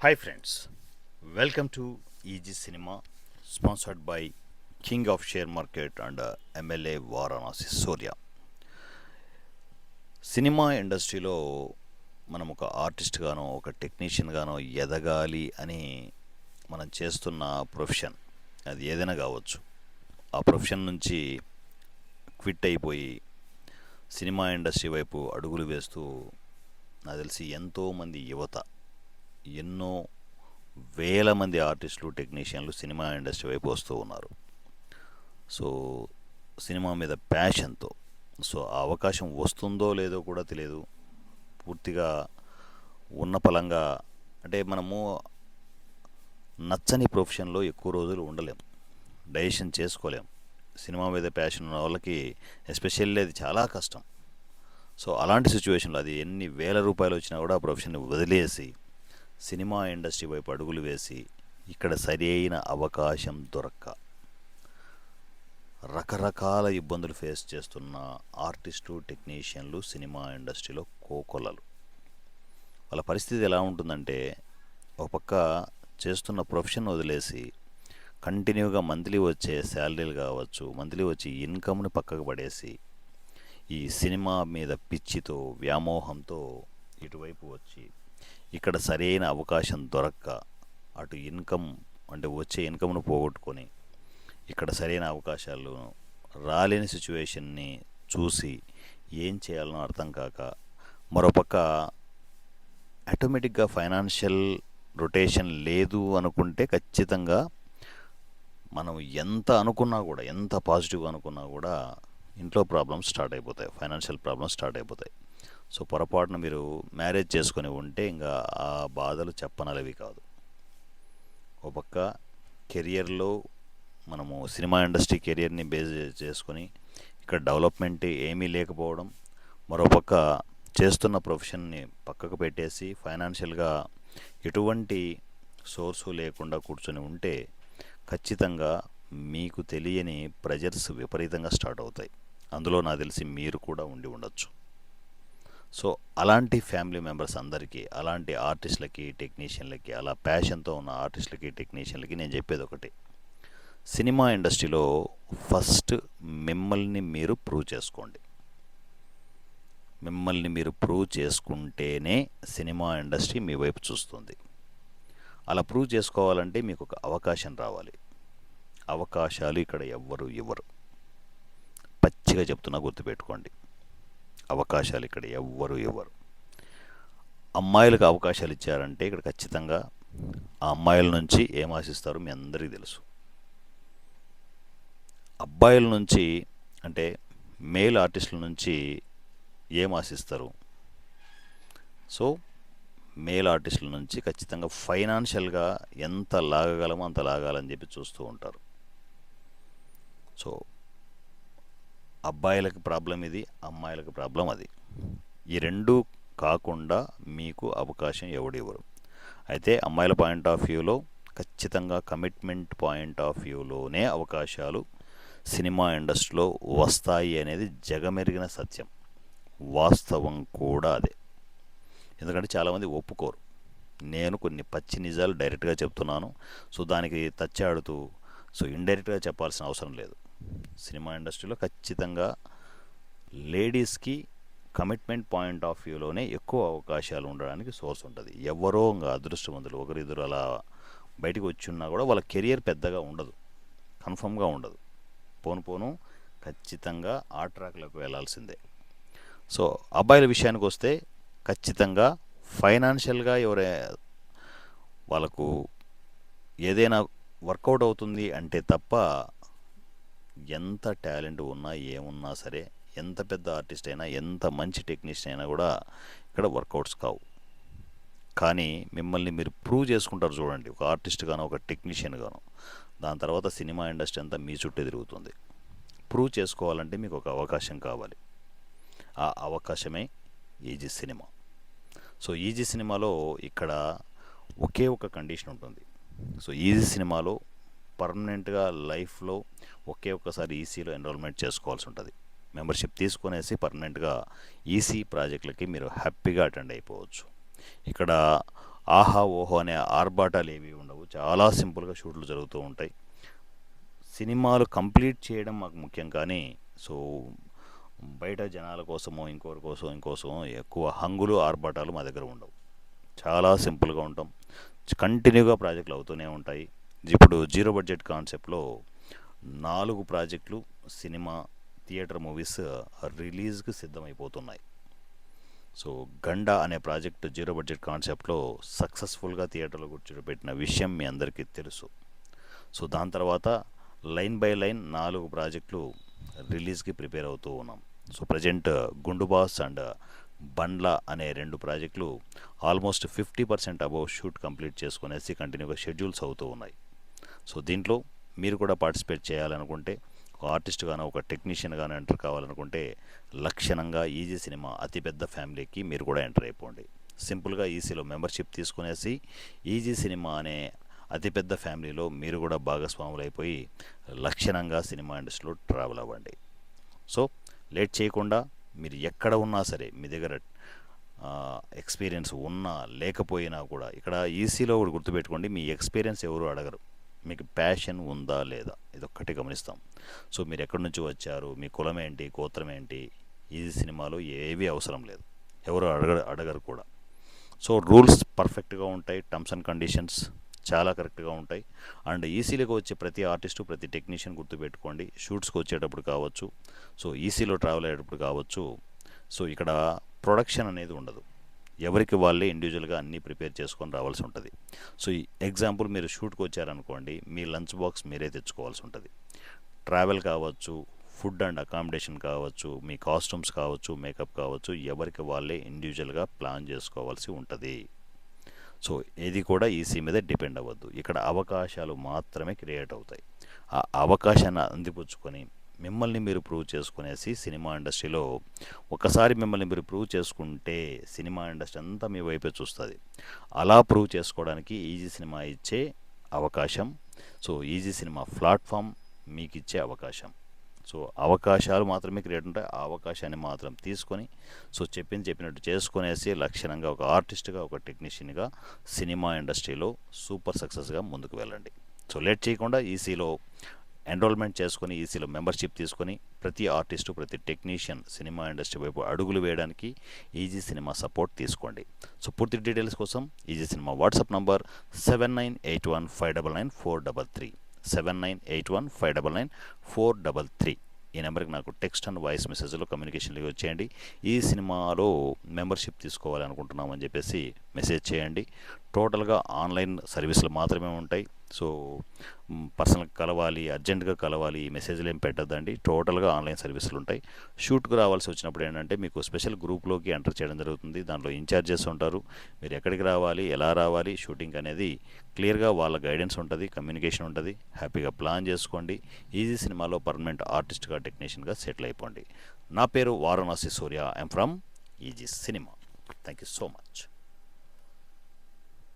Hi friends welcome to easy cinema sponsored by king of share market and MLA Varanasi Surya cinema ఇండస్ట్రీలో మనం ఒక ఆర్టిస్ట్గానో ఒక టెక్నీషియన్గానో ఎదగాలి అని మనం చేస్తున్న ప్రొఫెషన్ అది ఏదైనా కావచ్చు. ఆ ప్రొఫెషన్ నుంచి క్విట్ అయిపోయి సినిమా ఇండస్ట్రీ వైపు అడుగులు వేస్తూ నాకు తెలిసి ఎంతోమంది యువత ఎన్నో వేల మంది ఆర్టిస్టులు టెక్నీషియన్లు సినిమా ఇండస్ట్రీ వైపు వస్తూ ఉన్నారు. సో సినిమా మీద ప్యాషన్తో సో ఆ అవకాశం వస్తుందో లేదో కూడా తెలియదు పూర్తిగా ఉన్న పలంగా అంటే మనము నచ్చని ప్రొఫెషన్లో ఎక్కువ రోజులు ఉండలేం. డైజెషన్ చేసుకోలేం. సినిమా మీద ప్యాషన్ ఉన్న వాళ్ళకి ఎస్పెషల్లీ అది చాలా కష్టం. సో అలాంటి సిచ్యువేషన్లో అది ఎన్ని వేల రూపాయలు వచ్చినా కూడా ఆ ప్రొఫెషన్ని వదిలేసి సినిమా ఇండస్ట్రీ వైపు అడుగులు వేసి ఇక్కడ సరి అయిన అవకాశం దొరక్క. రకరకాల ఇబ్బందులు ఫేస్ చేస్తున్న ఆర్టిస్టు టెక్నీషియన్లు సినిమా ఇండస్ట్రీలో కోకొల్లలు వాళ్ళ పరిస్థితి ఎలా ఉంటుందంటే ఒక పక్క చేస్తున్న ప్రొఫెషన్ వదిలేసి కంటిన్యూగా మంత్లీ వచ్చే శాలరీలు కావచ్చు మంత్లీ వచ్చే ఇన్కమ్ని పక్కకు పడేసి ఈ సినిమా మీద పిచ్చితో వ్యామోహంతో ఇటువైపు వచ్చి ఇక్కడ సరైన అవకాశం దొరక్క అటు ఇన్కమ్ అంటే వచ్చే ఇన్కమ్ను పోగొట్టుకొని ఇక్కడ సరైన అవకాశాలు రాలేని సిచ్యువేషన్ని చూసి ఏం చేయాలనో అర్థం కాక మరోపక్క ఆటోమేటిక్గా ఫైనాన్షియల్ రొటేషన్ లేదు అనుకుంటే ఖచ్చితంగా మనం ఎంత అనుకున్నా కూడా ఎంత పాజిటివ్ అనుకున్నా కూడా ఇంట్లో ప్రాబ్లమ్స్ స్టార్ట్ అయిపోతాయి ఫైనాన్షియల్ ప్రాబ్లమ్స్ స్టార్ట్ అయిపోతాయి. సో పొరపాటున మీరు మ్యారేజ్ చేసుకొని ఉంటే ఇంకా ఆ బాధలు చెప్పనలవి కాదు. ఒక పక్క కెరియర్లో మనము సినిమా ఇండస్ట్రీ కెరియర్ని బేస్ చేసుకొని ఇక్కడ డెవలప్మెంట్ ఏమీ లేకపోవడం మరోపక్క చేస్తున్న ప్రొఫెషన్ని పక్కకు పెట్టేసి ఫైనాన్షియల్గా ఎటువంటి సోర్సు లేకుండా కూర్చొని ఉంటే ఖచ్చితంగా మీకు తెలియని ప్రెజర్స్ విపరీతంగా స్టార్ట్ అవుతాయి. అందులో నాకు తెలిసి మీరు కూడా ఉండి ఉండొచ్చు. సో అలాంటి ఫ్యామిలీ మెంబర్స్ అందరికీ అలాంటి ఆర్టిస్టులకి టెక్నీషియన్లకి అలా ప్యాషన్తో ఉన్న ఆర్టిస్టులకి టెక్నీషియన్లకి నేను చెప్పేది ఒకటి. సినిమా ఇండస్ట్రీలో ఫస్ట్ మిమ్మల్ని మీరు ప్రూవ్ చేసుకోండి. మిమ్మల్ని మీరు ప్రూవ్ చేసుకుంటేనే సినిమా ఇండస్ట్రీ మీ వైపు చూస్తుంది. అలా ప్రూవ్ చేసుకోవాలంటే మీకు ఒక అవకాశం రావాలి. అవకాశాలు ఇక్కడ ఎవ్వరు ఇవ్వరు. పచ్చిగా చెప్తున్నా గుర్తుపెట్టుకోండి. అవకాశాలు ఇక్కడ ఎవ్వరు ఇవ్వరు. అమ్మాయిలకు అవకాశాలు ఇచ్చారంటే ఇక్కడ ఖచ్చితంగా ఆ అమ్మాయిల నుంచి ఏం ఆశిస్తారో మీ అందరికీ తెలుసు. అబ్బాయిల నుంచి అంటే మేల్ ఆర్టిస్టుల నుంచి ఏం ఆశిస్తారు? సో మేల్ ఆర్టిస్టుల నుంచి ఖచ్చితంగా ఫైనాన్షియల్గా ఎంత లాగగలమో అంత లాగాలని చెప్పి చూస్తూ ఉంటారు. సో అబ్బాయిలకు ప్రాబ్లం ఇది అమ్మాయిలకు ప్రాబ్లం అది. ఈ రెండు కాకుండా మీకు అవకాశం ఎవడివ్వరు. అయితే అమ్మాయిల పాయింట్ ఆఫ్ వ్యూలో ఖచ్చితంగా కమిట్మెంట్ పాయింట్ ఆఫ్ వ్యూలోనే అవకాశాలు సినిమా ఇండస్ట్రీలో వస్తాయి అనేది జగమెరిగిన సత్యం. వాస్తవం కూడా అదే. ఎందుకంటే చాలామంది ఒప్పుకోరు. నేను కొన్ని పచ్చి నిజాలు డైరెక్ట్గా చెప్తున్నాను. సో దానికి తచ్చాడుతూ సో ఇండైరెక్ట్గా చెప్పాల్సిన అవసరం లేదు. సినిమా ఇండస్ట్రీలో ఖచ్చితంగా లేడీస్కి కమిట్మెంట్ పాయింట్ ఆఫ్ వ్యూలోనే ఎక్కువ అవకాశాలు ఉండడానికి సోర్స్ ఉంటుంది. ఎవరో ఇంకా అదృష్టవంతులు ఒకరిద్దరు అలా బయటకు వచ్చి ఉన్నా కూడా వాళ్ళ కెరియర్ పెద్దగా ఉండదు. కన్ఫర్మ్గా ఉండదు. పోను పోను ఖచ్చితంగా ఆ ట్రాక్లోకి వెళ్ళాల్సిందే సో అబ్బాయిల విషయానికి వస్తే ఖచ్చితంగా ఫైనాన్షియల్గా ఎవరే వాళ్ళకు ఏదైనా వర్కౌట్ అవుతుంది అంటే తప్ప ఎంత టాలెంట్ ఉన్నా ఏమున్నా సరే ఎంత పెద్ద ఆర్టిస్ట్ అయినా ఎంత మంచి టెక్నీషియన్ అయినా కూడా ఇక్కడ వర్కౌట్స్ కావు. కానీ మిమ్మల్ని మీరు ప్రూవ్ చేసుకుంటారు చూడండి ఒక ఆర్టిస్ట్ గాను ఒక టెక్నీషియన్ గాను. దాని తర్వాత సినిమా ఇండస్ట్రీ అంతా మీ చుట్టూ తిరుగుతుంది. ప్రూవ్ చేసుకోవాలంటే మీకు ఒక అవకాశం కావాలి. ఆ అవకాశమే ఈజీ సినిమా. సో ఈజీ సినిమాలో ఇక్కడ ఒకే ఒక కండిషన్ ఉంటుంది. సో ఈజీ సినిమాలో పర్మనెంట్గా లైఫ్లో ఒకే ఒక్కసారి ఈసీలో ఎన్రోల్మెంట్ చేసుకోవాల్సి ఉంటుంది. మెంబర్షిప్ తీసుకునేసి పర్మనెంట్గా ఈసీ ప్రాజెక్టులకి మీరు హ్యాపీగా అటెండ్ అయిపోవచ్చు. ఇక్కడ ఆహా ఓహో అనే ఆర్భాటాలు ఏవి ఉండవు. చాలా సింపుల్గా షూట్లు జరుగుతూ ఉంటాయి. సినిమాలు కంప్లీట్ చేయడం మాకు ముఖ్యం కానీ సో బయట జనాల కోసమో ఇంకోరి కోసం ఇంకోసమో ఎక్కువ హంగులు ఆర్భాటాలు మా దగ్గర ఉండవు. చాలా సింపుల్గా ఉంటాం. కంటిన్యూగా ప్రాజెక్టులు అవుతూనే ఉంటాయి. ఇప్పుడు జీరో బడ్జెట్ కాన్సెప్ట్లో నాలుగు ప్రాజెక్టులు సినిమా థియేటర్ మూవీస్ రిలీజ్కి సిద్ధమైపోతున్నాయి. సో గండ అనే ప్రాజెక్ట్ జీరో బడ్జెట్ కాన్సెప్ట్లో సక్సెస్ఫుల్గా థియేటర్లో కూర్చోబెట్టిన విషయం మీ అందరికీ తెలుసు. సో దాని తర్వాత లైన్ బై లైన్ నాలుగు ప్రాజెక్టులు రిలీజ్కి ప్రిపేర్ అవుతూ ఉన్నాం. సో ప్రజెంట్ గుండుబాస్ అండ్ బండ్ల అనే రెండు ప్రాజెక్టులు almost fifty percent above shoot complete చేసుకునేసి కంటిన్యూగా షెడ్యూల్స్ అవుతూ ఉన్నాయి. సో దీంట్లో మీరు కూడా పార్టిసిపేట్ చేయాలనుకుంటే ఒక ఆర్టిస్ట్ గాను ఒక టెక్నీషియన్ గాను ఎంటర్ కావాలనుకుంటే లక్షణంగా ఈజీ సినిమా అతిపెద్ద ఫ్యామిలీకి మీరు కూడా ఎంటర్ అయిపోండి. సింపుల్గా ఈసీలో మెంబర్షిప్ తీసుకునేసి ఈజీ సినిమా అనే అతిపెద్ద ఫ్యామిలీలో మీరు కూడా భాగస్వాములు అయిపోయి లక్షణంగా సినిమా ఇండస్ట్రీలో ట్రావెల్ అవ్వండి. సో లేట్ చేయకుండా మీరు ఎక్కడ ఉన్నా సరే మీ దగ్గర ఎక్స్పీరియన్స్ ఉన్నా లేకపోయినా కూడా ఇక్కడ ఈసీలో ఒకటి గుర్తుపెట్టుకోండి మీ ఎక్స్పీరియన్స్ ఎవరు అడగరు. మీకు ప్యాషన్ ఉందా లేదా? ఇదొక్కటి గమనిస్తాం. సో మీరు ఎక్కడి నుంచి వచ్చారు? మీ కులం ఏంటి గోత్రం ఏంటి ఈ సినిమాలో ఏవి అవసరం లేదు. ఎవరు అడగ అడగరు కూడా. సో రూల్స్ పర్ఫెక్ట్గా ఉంటాయి టర్మ్స్ అండ్ కండిషన్స్ చాలా కరెక్ట్గా ఉంటాయి. అండ్ ఈసీలోకి వచ్చే ప్రతి ఆర్టిస్టు ప్రతి టెక్నీషియన్ గుర్తుపెట్టుకోండి. షూట్స్కి వచ్చేటప్పుడు కావచ్చు. సో ఈసీలో ట్రావెల్ అయ్యేటప్పుడు కావచ్చు. సో ఇక్కడ ప్రొడక్షన్ అనేది ఉండదు. ఎవరికి వాళ్ళే ఇండివిజువల్గా అన్నీ ప్రిపేర్ చేసుకొని రావాల్సి ఉంటుంది. సో ఈ ఎగ్జాంపుల్ మీరు షూట్కి వచ్చారనుకోండి మీ లంచ్ బాక్స్ మీరే తెచ్చుకోవాల్సి ఉంటుంది. ట్రావెల్ కావచ్చు ఫుడ్ అండ్ అకామిడేషన్ కావచ్చు మీ కాస్ట్యూమ్స్ కావచ్చు మేకప్ కావచ్చు ఎవరికి వాళ్ళే ఇండివిజువల్గా ప్లాన్ చేసుకోవాల్సి ఉంటుంది. సో ఇది కూడా ఈసీ మీద డిపెండ్ అవ్వద్దు. ఇక్కడ అవకాశాలు మాత్రమే క్రియేట్ అవుతాయి. ఆ అవకాశాన్ని అందిపుచ్చుకొని మిమ్మల్ని మీరు ప్రూవ్ చేసుకునేసి సినిమా ఇండస్ట్రీలో ఒకసారి మిమ్మల్ని మీరు ప్రూవ్ చేసుకుంటే సినిమా ఇండస్ట్రీ అంతా మీ వైపే చూస్తుంది. అలా ప్రూవ్ చేసుకోవడానికి ఈజీ సినిమా ఇచ్చే అవకాశం సో ఈజీ సినిమా ప్లాట్ఫామ్ మీకు ఇచ్చే అవకాశం. సో అవకాశాలు మాత్రమే క్రియేట్ ఉంటాయి ఆ అవకాశాన్ని మాత్రం తీసుకొని సో చెప్పింది చెప్పినట్టు చేసుకునేసి లక్షణంగా ఒక ఆర్టిస్ట్గా ఒక టెక్నీషియన్గా సినిమా ఇండస్ట్రీలో సూపర్ సక్సెస్గా ముందుకు వెళ్ళండి. సో లేట్ చేయకుండా ఈసీలో ఎన్రోల్మెంట్ చేసుకుని ఈసీలో మెంబర్షిప్ తీసుకొని ప్రతి ఆర్టిస్టు ప్రతి టెక్నీషియన్ సినిమా ఇండస్ట్రీ వైపు అడుగులు వేయడానికి ఈజీ సినిమా సపోర్ట్ తీసుకోండి. సో పూర్తి డీటెయిల్స్ కోసం easy cinema WhatsApp number seven nine eight one five double nine four double three seven nine eight one five double nine four double three ఈ నెంబర్కి నాకు text and voice మెసేజ్లో communication వచ్చేయండి. ఈ సినిమాలో మెంబర్షిప్ తీసుకోవాలనుకుంటున్నామని చెప్పేసి మెసేజ్ చేయండి. టోటల్గా ఆన్లైన్ సర్వీసులు మాత్రమే ఉంటాయి. సో పర్సనల్గా కలవాలి అర్జెంటుగా కలవాలి ఈ మెసేజ్లు ఏం పెట్టద్దండి. టోటల్గా ఆన్లైన్ సర్వీసులు ఉంటాయి. షూట్కి రావాల్సి వచ్చినప్పుడు ఏంటంటే మీకు స్పెషల్ గ్రూప్లోకి ఎంటర్ చేయడం జరుగుతుంది. దాంట్లో ఇన్ఛార్జెస్ ఉంటారు. మీరు ఎక్కడికి రావాలి ఎలా రావాలి షూటింగ్ అనేది క్లియర్గా వాళ్ళ గైడెన్స్ ఉంటుంది కమ్యూనికేషన్ ఉంటుంది. హ్యాపీగా ప్లాన్ చేసుకోండి. ఈజీ సినిమాలో పర్మనెంట్ ఆర్టిస్ట్గా టెక్నీషియన్గా సెటిల్ అయిపోండి. నా పేరు Varanasi Surya. I'm from easy cinema. Thank you so much.